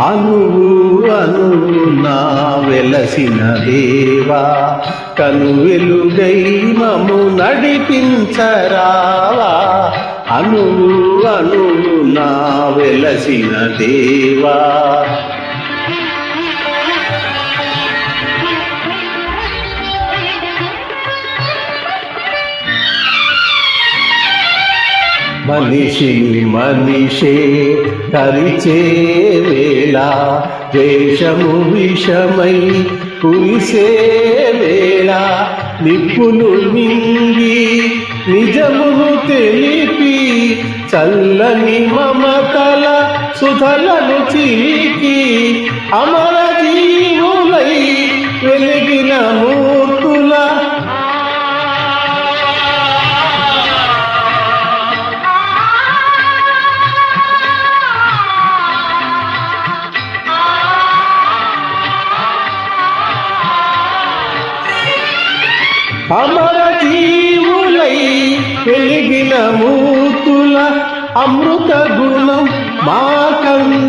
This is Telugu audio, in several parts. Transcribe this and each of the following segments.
అనువు అనువు నా వెలసిన దేవా. కను వెలుగై మము నడిపించరావా. అనువు అనువు నా వెలసిన దేవా. మనిషిని మనిషే కరిచే వేళ ద్వేషము విషమై కురిసే వేళ నిప్పులు మింగి నిజమును తెలిపి చల్లని మమతల సుధలను చీకి అమర అమర జీవులై వెలిగిన మూతుల అమృత గుణం మాకందించరావా.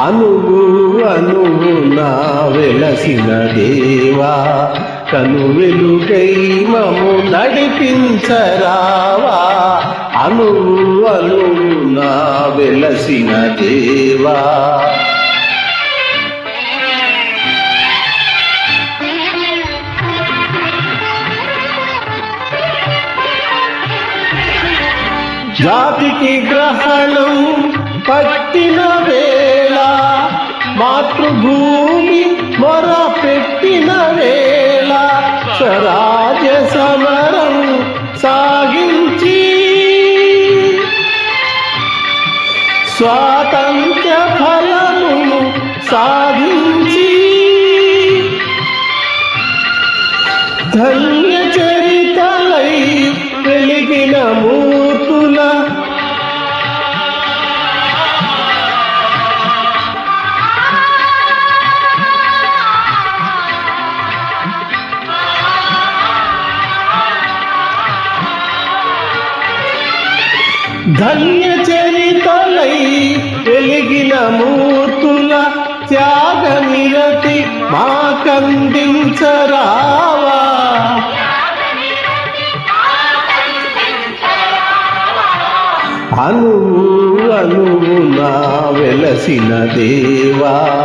అనువు అనువు నా వెలసిన దేవా కను వెలుగై మము నడిపించరావా. అనువు అనువు నా వెలసిన దేవా. జాతికి గ్రహణం స్వాతంత్ర ఫలము సాధించి ధన్య చరితలై వెలిగిన మూర్తుల ధన్య కందించరావా అనువు అనువు నా వెలసిన దేవా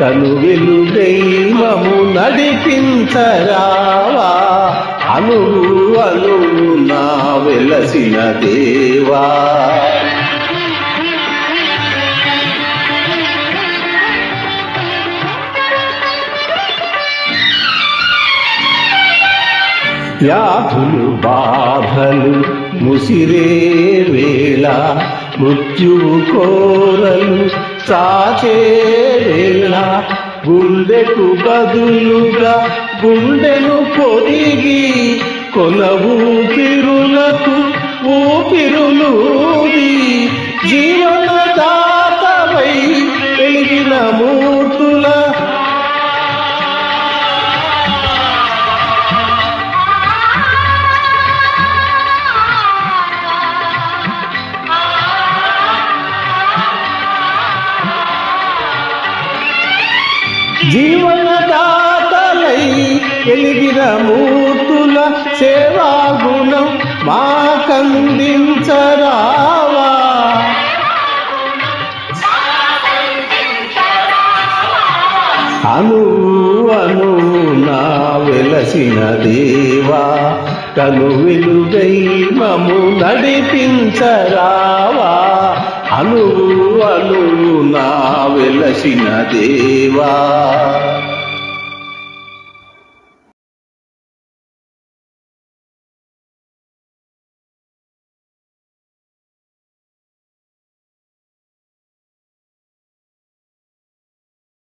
కను వెలుగై మము నడిపించరావా? అనువు అనువు నా వెలసిన దేవా. వ్యాధులు బాధలు ముసిరే వేళ మృత్యువు కోరలు సాచే వేళ గుండెకు బదులుగా గుండెను పొదిగి కొన ఊపిరులకు ఊపిరులు జీవన జీవనదాతలై ఎలిగిన మూర్తుల సేవా గుణం మా కందించరావా అను అను నా వెలసిన దేవా కను వెలుగై మము నడిపించరావా. అను అను నా దేవా.